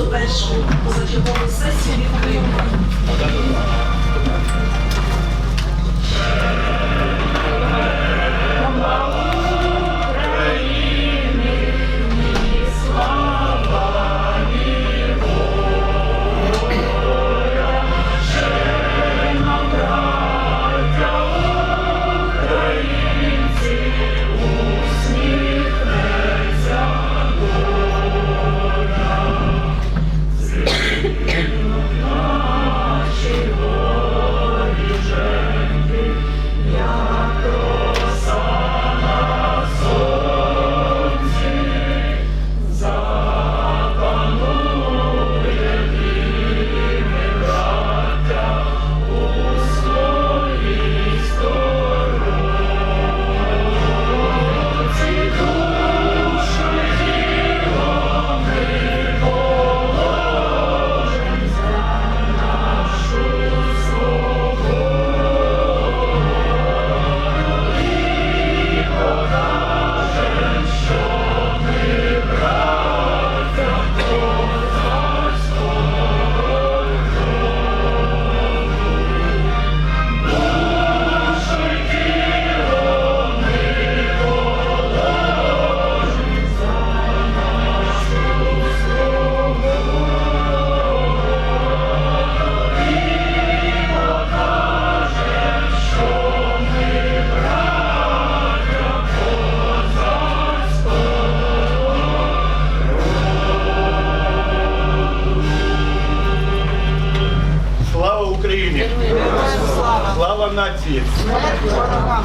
першу позачергову сесію відкрито.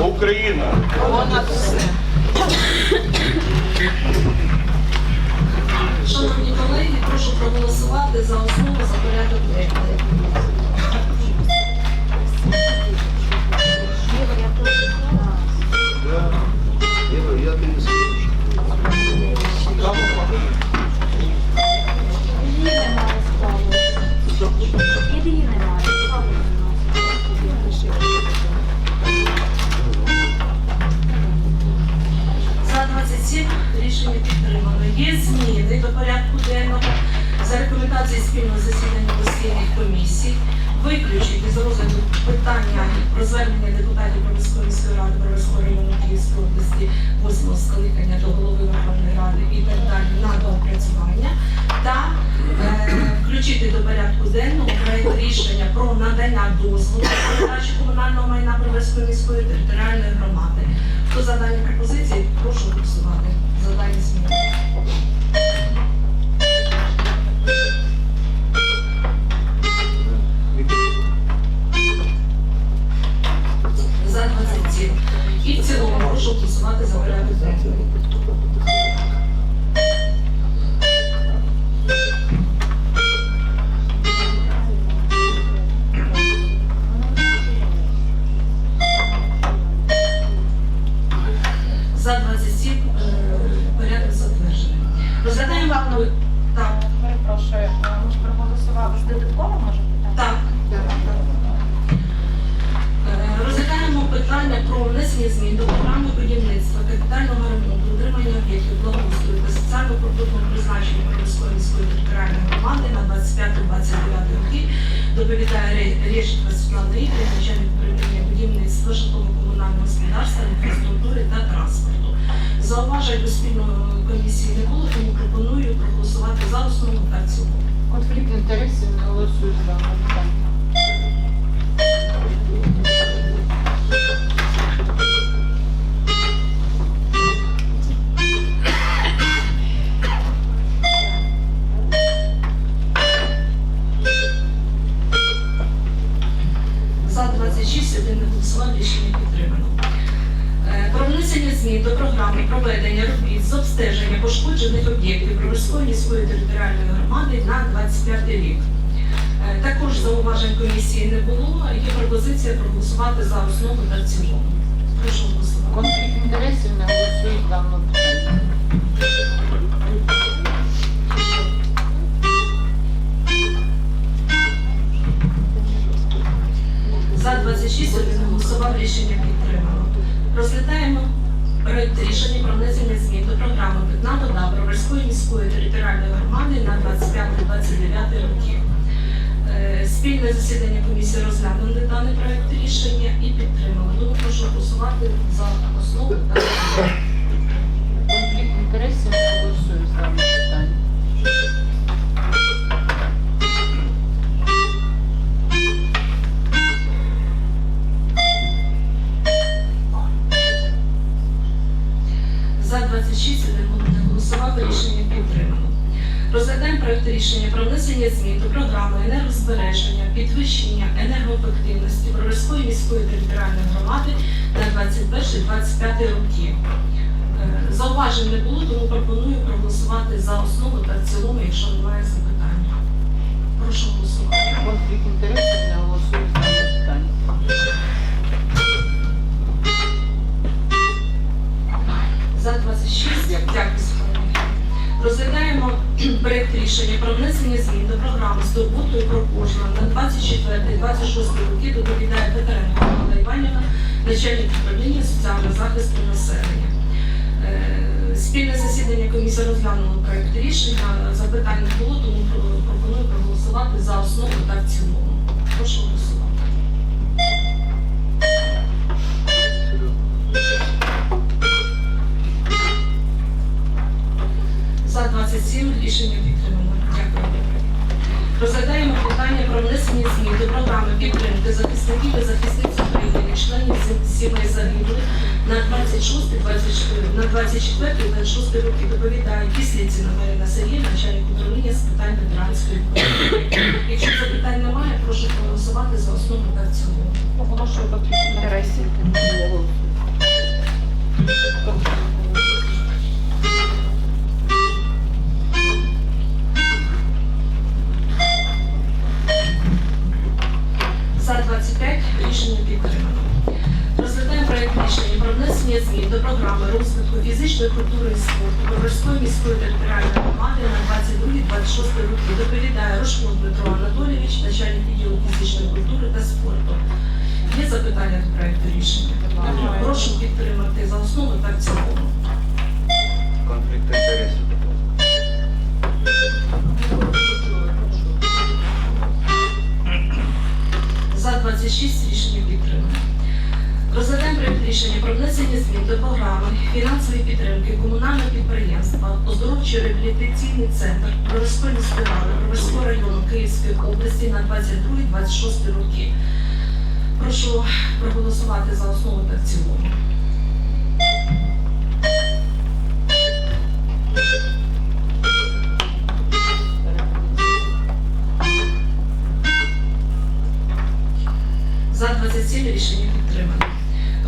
Україна! Шановні колеги, прошу проголосувати за основу за порядок денний. Київської області 8 скликання до голови Верховної Ради і так далі на доопрацювання та е, включити до порядку денного проект рішення про надання дозволу передачі комунального майна Броварської міської територіальної громади. Хто за дані пропозиції, прошу голосувати. За дані зміни. 27. І в цілому прошу голосувати за порядок денний. Та соціально-культурного призначення Київської міської територіальної громади на 25-29 роки доповідає Ре- Решетка Світлана Ігорівна, начальник управління будівництва, житлово-комунального господарства, інфраструктури та транспорту. Зауважень до спільної комісії не було, тому пропоную проголосувати за основу та цілому. Конфлікт інтересів питання. За проголосувати за основу та цілому. Прошу голосувати. Конфлікт інтересів не голосують за внесення змін до програми енергозбереження, підвищення енергоефективності Броварської міської територіальної громади на 21-25 роки. Е, Зауважень не було, тому пропоную проголосувати за основу та в цілому, якщо немає запитань. Прошу голосувати. Конфлікт інтересів не голосую з даного питання. За 26. Дякую. Розглядаємо проєкт рішення про внесення змін до програми з турботою про кожного на 24-26 роки доповідає Петренко Микола Іванівна, начальник управління соціального захисту населення. Е, Спільне засідання комісії розглянуло проєкт рішення. Запитань не було, тому пропоную проголосувати за основу та в цілому. Прошу голосувати. За 27 рішення підтримано. Дякую. Розглядаємо питання про внесення змін до програми підтримки захисників і захисниць України, членів сімей загиблих на 26, 24, на 24 26 роки доповідає Кисліцина Марина Сергіївна, начальник управління з питань ветеранської політики. Якщо запитань немає, прошу проголосувати за основу та в цілому. Оголошую конфлікт фізичної культури і спорту Броварської міської територіальної громади на 22-26 роки. Доповідає Рошко Дмитро Анатолійович, начальник відділу фізичної культури та спорту. Є запитання до проєкту рішення? Немає. Прошу підтримати за основу та в цілому. Конфлікт інтересів. За 26 рішення підтримано. Розглядаємо проєкт рішення про внесення змін до програми фінансової підтримки комунального підприємства оздоровчий реабілітаційний центр Броварської міської ради Броварського району Київської області на 22-26 роки. Прошу проголосувати за основу та в цілому. За 27 рішення підтримано.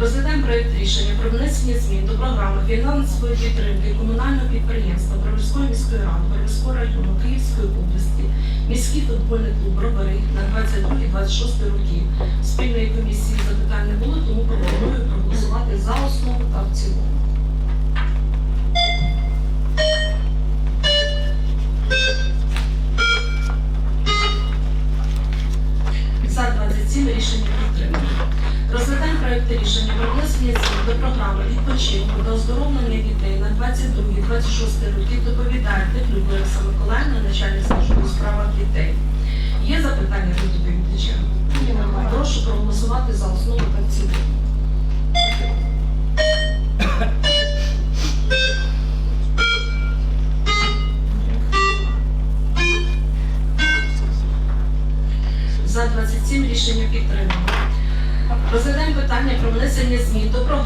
Розглядаємо проєкт рішення про внесення змін до програми фінансової підтримки комунального підприємства Броварської міської ради Броварського району Київської області, міський футбольний клуб Бровари на 22-26 роки. Спільної комісії запитань не було, тому пропоную проголосувати за основу та в цілому. За 27 рішення підтримано. Розглядаємо проєкти рішення про внесення змін до програми відпочинку та оздоровлення дітей на 22-26 роки доповідає Теплюк Лариса Миколаївна, начальник служби у справах дітей. Є запитання до доповідача? Прошу проголосувати за основу та цілому.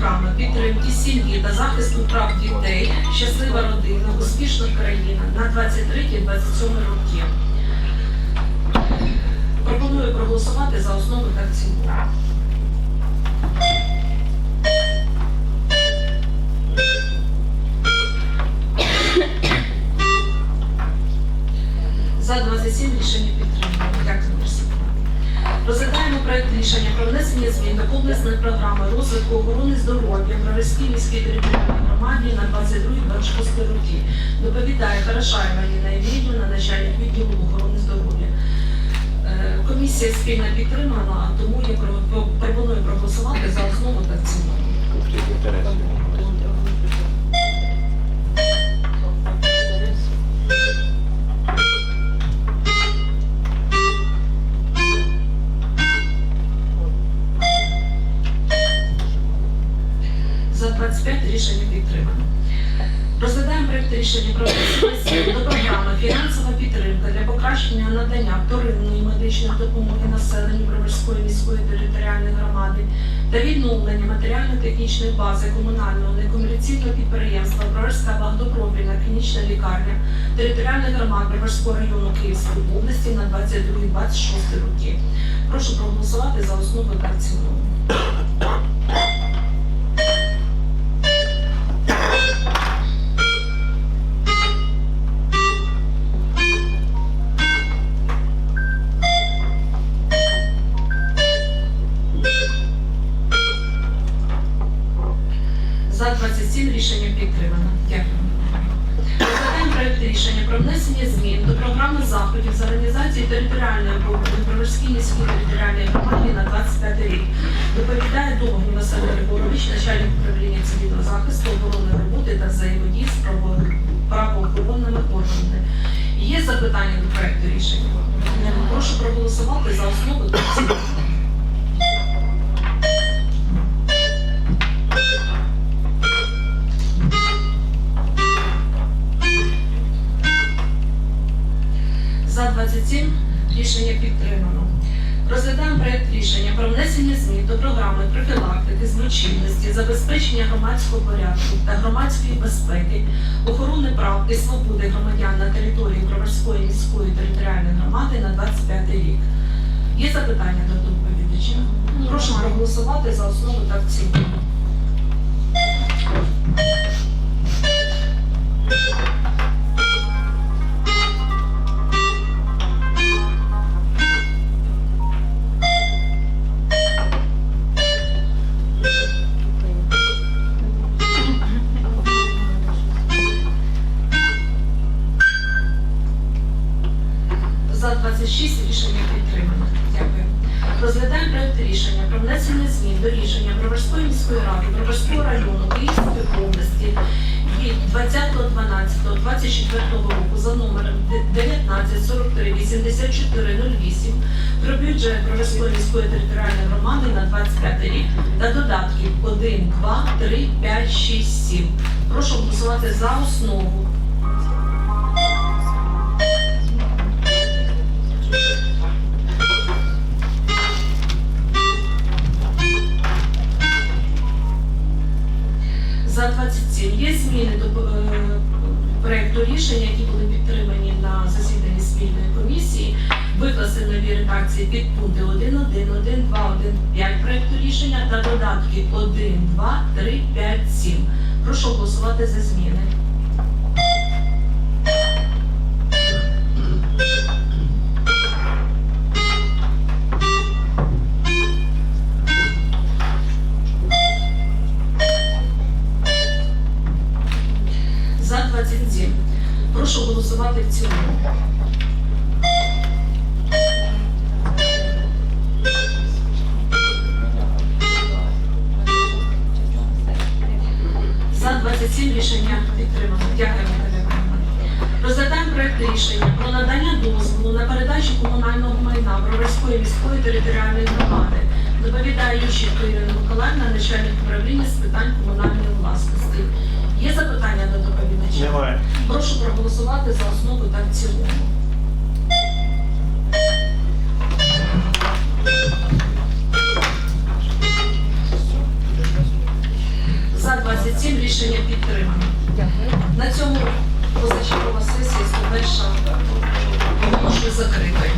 Програми підтримки сім'ї та захисту прав дітей Щаслива родина, успішна країна на 23-27 роки. Пропоную проголосувати за основу та в цілому. Хорошаєва Ніна Євгенівна, начальник відділу охорони здоров'я. Е, Комісія спільно підтримала, тому я пропоную проголосувати за основу та цілому. Та відновлення матеріально-технічної бази комунального некомерційного підприємства Броварська багатопрофільна клінічна лікарня територіальних громад Броварського району Київської області на 22-26 роки. Прошу проголосувати за основу та в цілому. За 27 рішення підтримано. Дякую. Розглядаємо проект рішення про внесення змін до програми заходів з організації територіальної оборони Броварській міській територіальній громаді на 25 рік. Доповідає Довгий Василь Григорович, начальник управління цивільного захисту, оборони роботи та взаємодії з правоохоронними органами. Є запитання до проекту рішення? Прошу проголосувати за основу та в. За 27 рішення підтримано. Розглядаємо проект рішення про внесення змін до програми профілактики злочинності, забезпечення громадського порядку та громадської безпеки, охорони прав і свободи громадян на території Броварської міської територіальної громади на 25 рік. Є запитання до доповідача? Прошу проголосувати за основу та в цілому. Року за номером 1943-8408 про бюджет Броварської міської територіальної громади на 25 рік та додатків 1, 2, 3, 5, 6, 7. Прошу голосувати за основу. За 27 є зміни до проекту рішення, які були підтримані на засіданні спільної комісії. Викласти нові редакції підпункти 1.1, 1.2, 1.5 проекту рішення та додатки 1, 2, 3, 5, 7. Прошу голосувати за зміни. Начальник управління з питань комунальної власності. Є запитання до доповідача? Немає. Прошу проголосувати за основу та в цілому. За 27 рішення підтримано. Дякую. На цьому позачергова сесія 101 оголошую закритою.